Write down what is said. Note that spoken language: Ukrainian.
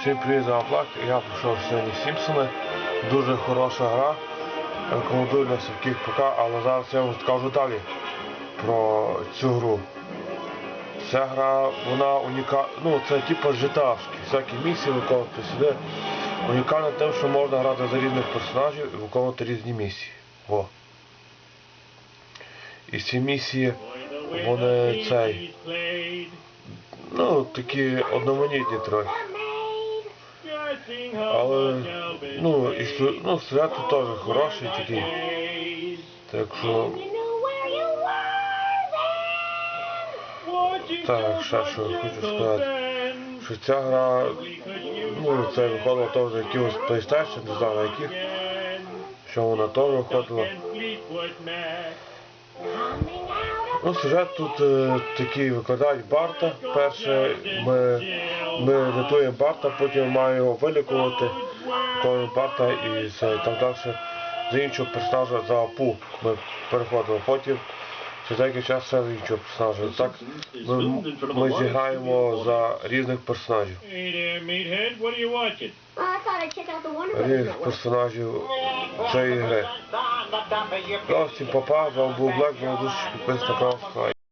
Всім привіт за Аплак. Я прийшов сьогодні Сімпсони. Дуже хороша гра. Рекомендую для всіх ПК, але зараз я вам скажу далі про цю гру. Ця гра, вона унікальна, ну це типу житашки, всякі місії виконувати сюди. Унікальна тим, що можна грати за різних персонажів і виконувати різні місії. Во. І ці місії, вони цей, ну такі одноманітні трохи. Але, ну, і ну, тут теж хороший такий. Так що, Так, ще що хочу сказати. що ця гра, ну, це виходило теж якихось PlayStation, не знаю яких, що вона теж виходила. Ну, сюжет тут е, такий викладають Барта. Перше ми, ми рятуємо Барта, потім маємо його вилікувати, виконуємо Барта і все, так далі. З іншого персонажа за Апу ми переходимо. Потім через деякий час ще з іншого персонажа. Так ми, ми зіграємо за різних персонажів. Різних персонажів цієї гри. Всім папа, з був Блек, був дуже підписник на канал.